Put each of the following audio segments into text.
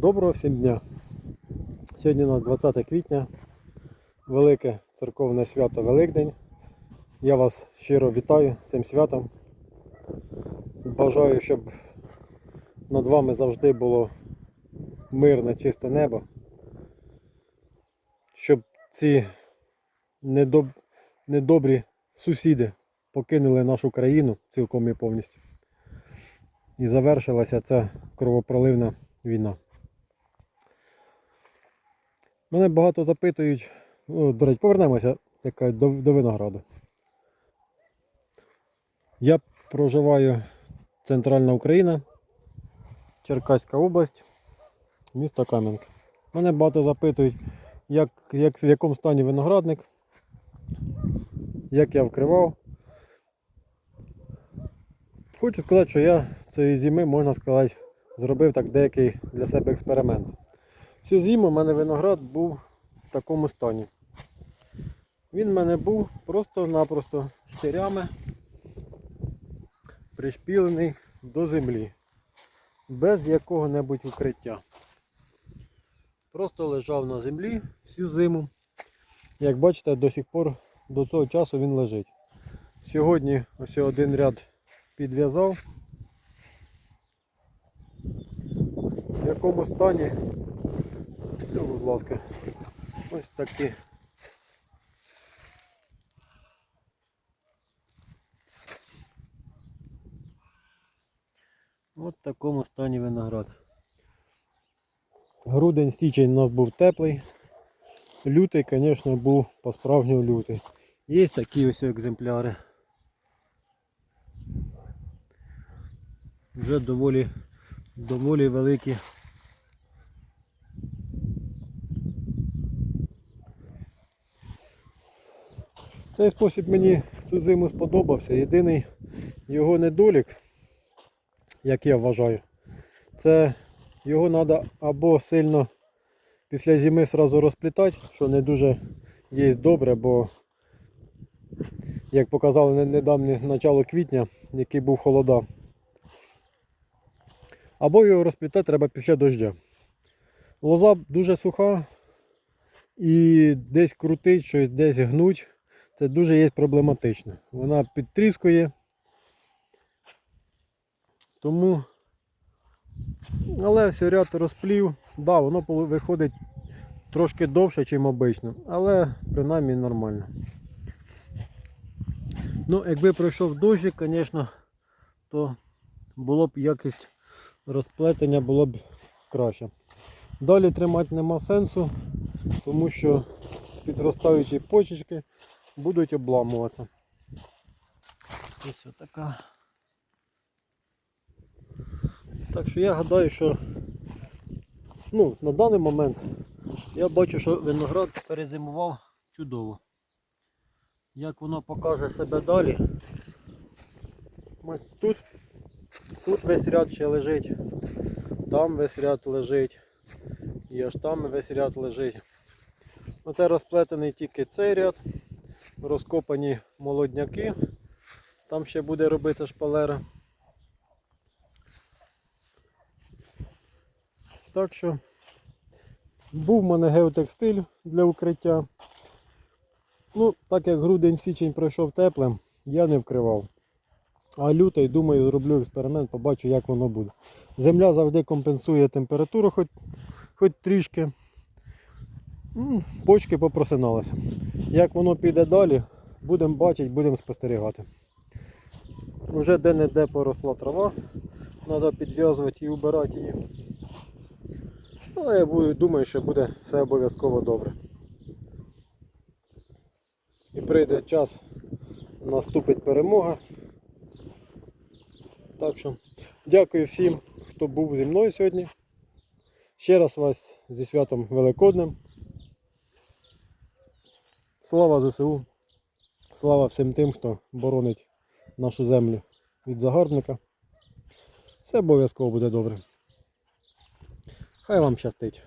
Доброго всім дня! Сьогодні у нас 20 квітня, велике церковне свято Великдень. Я вас щиро вітаю з цим святом. Бажаю, щоб над вами завжди було мирне, чисте небо. Щоб ці недоб... недобрі сусіди покинули нашу країну цілком і повністю. І завершилася ця кровопроливна війна. Мене багато запитують, ну, до речі, повернемося як кажуть, до, до винограду. Я проживаю центральна Україна, Черкаська область, місто Кам'янка. Мене багато запитують, як, як, в якому стані виноградник, як я вкривав. Хочу сказати, що я цієї зими, можна сказати, зробив так деякий для себе експеримент. Всю зиму в мене виноград був в такому стані. Він в мене був просто-напросто штирями пришпілений до землі, без якого-небудь укриття. Просто лежав на землі всю зиму. Як бачите, до сих пор до цього часу він лежить. Сьогодні ось один ряд підв'язав. В якому стані все, будь ласка, ось такі. Ось в такому стані виноград. Грудень січень у нас був теплий. Лютий, звісно, був по-справжньому лютий. Є такі ось екземпляри. Вже доволі, доволі великі. Цей спосіб мені цю зиму сподобався. Єдиний його недолік, як я вважаю, це його треба або сильно після зими сразу розплітати, що не дуже є добре, бо як показали не- недавнє начало квітня, який був холода. Або його розплітати треба після дождя. Лоза дуже суха і десь крутить, щось десь гнуть. Це дуже є проблематично. Вона підтріскує. Тому, але все ряд розплів. Да, воно виходить трошки довше, ніж обично, але принаймні нормально. Ну, якби пройшов дощик, звісно, то було б якість розплетення було б краще. Далі тримати нема сенсу, тому що підростаючі почечки будуть обламуватися. Ось така. Так що я гадаю, що ну, на даний момент я бачу, що виноград перезимував чудово. Як воно покаже себе далі. Ось тут, тут весь ряд ще лежить, там весь ряд лежить, і аж там весь ряд лежить. Оце розплетений тільки цей ряд, розкопані молодняки. Там ще буде робитися шпалера. Так що був в мене геотекстиль для укриття. Ну, так як грудень-січень пройшов теплим, я не вкривав. А лютий, думаю, зроблю експеримент, побачу, як воно буде. Земля завжди компенсує температуру, хоч, хоч трішки. Почки попросиналися. Як воно піде далі, будемо бачити, будемо спостерігати. Уже де-не-де поросла трава, треба підв'язувати і убирати її. Але я буду- думаю, що буде все обов'язково добре. І прийде час, наступить перемога. Так що дякую всім, хто був зі мною сьогодні. Ще раз вас зі святом Великодним. Слава ЗСУ! Слава всім тим, хто боронить нашу землю від загарбника. Все обов'язково буде добре. Хай вам щастить.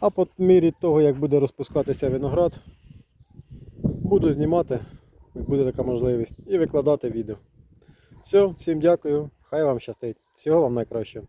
А по мірі того, як буде розпускатися виноград, буду знімати, як буде така можливість, і викладати відео. Все, всім дякую, хай вам щастить. Всього вам найкращого.